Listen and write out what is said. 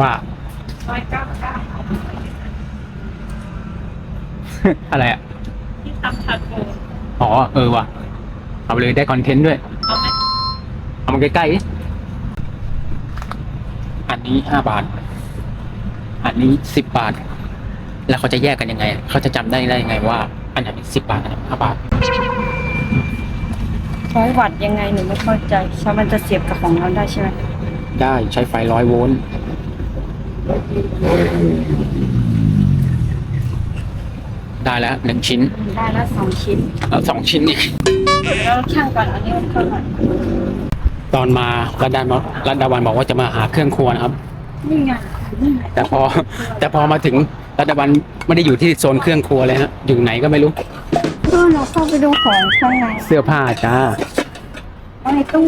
ว่า ร้อยเก้าเก้าอะไรอะ ที่ทำทาโกอ๋อ เออว่ะ เอาไปเลยได้คอนเทนต์ด้วย เอาไหมเอามาใกล้ๆดิอันนี้ห้าบาท อันนี้สิบบาท แล้วเขาจะแยกกันยังไง เขาจะจำได้ได้ยังไงว่า อันไหนสิบบาท อันไหนห้าบาท ร้อยวัตต์ยังไงหนูไม่เข้าใจใช่มันจะเสียบกับของเราได้ใช่ไหมได้ใช้ไฟร้อยโวลต์ ได้แล้วหนึ่งชิ้น ได้แล้วสองชิ้นเอาสองชิ้นนี่แล้วช่างก่อนอันนี้มันเท่าไหร่ตอนมารัดดารัดดาวันบอกว่าจะมาหาเครื่องครัวนะครับ นี่ไงนี่ไงแต่พอ แต่พอมาถึงรัฐบาลไม่ได้อยู่ที่โซนเครื่องครัวเลยฮะอยู่ไหนก็ไม่รู้ก็เราเข้าไปดูของข้างในเสื้อผ้าจ้าเอาในตู้